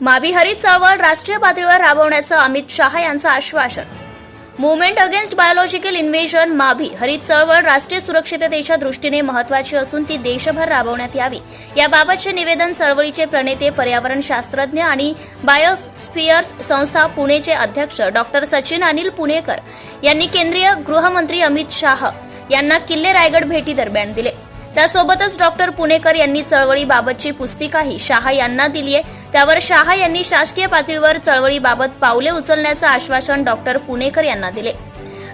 माबी चळवळ राष्ट्रीय पातळीवर राबवण्याचं अमित शहा यांचं आश्वासन. मुवमेंट अगेन्स्ट बायोलॉजिकल इन्व्हेजन माभी हरित चळवळ राष्ट्रीय सुरक्षिततेच्या दृष्टीने महत्वाची असून ती देशभर राबवण्यात यावी. याबाबतचे निवेदन चळवळीचे प्रणेते पर्यावरण शास्त्रज्ञ आणि बायोस्फिअर्स संस्था पुणेचे अध्यक्ष डॉक्टर सचिन अनिल पुणेकर यांनी केंद्रीय गृहमंत्री अमित शाह यांना किल्ले रायगड भेटी दरम्यान दिले. त्यासोबतच डॉक्टर पुणेकर यांनी चळवळीबाबतची पुस्तिकाही शहा यांना दिली आहे. त्यावर शहा यांनी शासकीय पातळीवर चळवळीबाबत पावले उचलण्याचं आश्वासन डॉक्टर पुणेकर यांना दिले.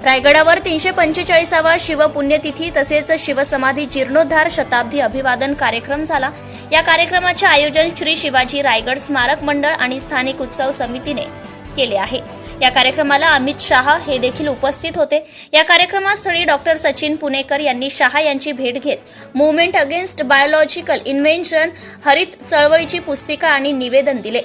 रायगडावर तीनशे पंचेचाळीसावा शिवपुण्यतिथी तसेच शिवसमाधी जीर्णोद्धार शताब्दी अभिवादन कार्यक्रम झाला. या कार्यक्रमाचे आयोजन श्री शिवाजी रायगड स्मारक मंडळ आणि स्थानिक उत्सव समितीने केले आहे. या कार्यक्रमाला अमित शहा हे देखील उपस्थित होते. या कार्यक्रमास्थळी डॉक्टर सचिन पुणेकर यांनी शहा यांची भेट घेत मुवमेंट अगेन्स्ट बायोलॉजिकल इन्व्हेन्शन हरित चळवळीची पुस्तिका आणि निवेदन दिले.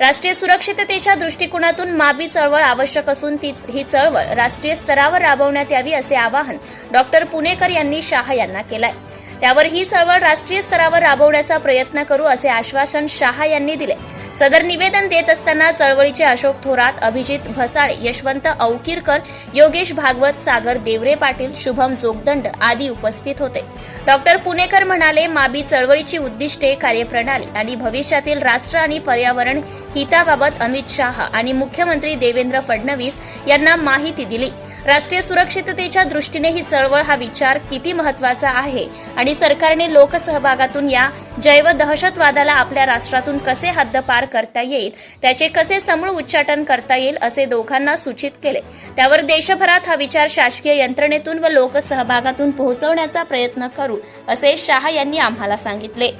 राष्ट्रीय सुरक्षिततेच्या दृष्टिकोनातून माबी चळवळ आवश्यक असून तीच ही चळवळ राष्ट्रीय स्तरावर राबवण्यात यावी असे आवाहन डॉक्टर पुणेकर यांनी शहा यांना केलंय. त्यावर ही चळवळ राष्ट्रीय स्तरावर राबवण्याचा प्रयत्न करू असे आश्वासन शहा यांनी दिले. सदर निवेदन देत असताना चळवळीचे अशोक थोरात अभिजित भसाळे यशवंत औकीरकर योगेश भागवत सागर देवरे पाटील शुभम जोगदंड आदी उपस्थित होते. डॉक्टर पुणेकर म्हणाले माबी चळवळीची उद्दिष्टे कार्यप्रणाली आणि भविष्यातील राष्ट्र आणि पर्यावरण हिताबाबत अमित शहा आणि मुख्यमंत्री देवेंद्र फडणवीस यांना माहिती दिली. राष्ट्रीय सुरक्षिततेच्या दृष्टीने ही चळवळ हा विचार किती महत्त्वाचा आहे? आणि सरकारने लोकसहभागातून या जैव दहशतवादाला आपल्या राष्ट्रातून कसे हद्दपार करता येईल? त्याचे कसे समूळ उच्चाटन करता येईल असे दोघांना सूचित केले. त्यावर देशभरात हा विचार शासकीय यंत्रणेतून व लोकसहभागातून पोहोचवण्याचा प्रयत्न करू असे शहा यांनी आम्हाला सांगितले.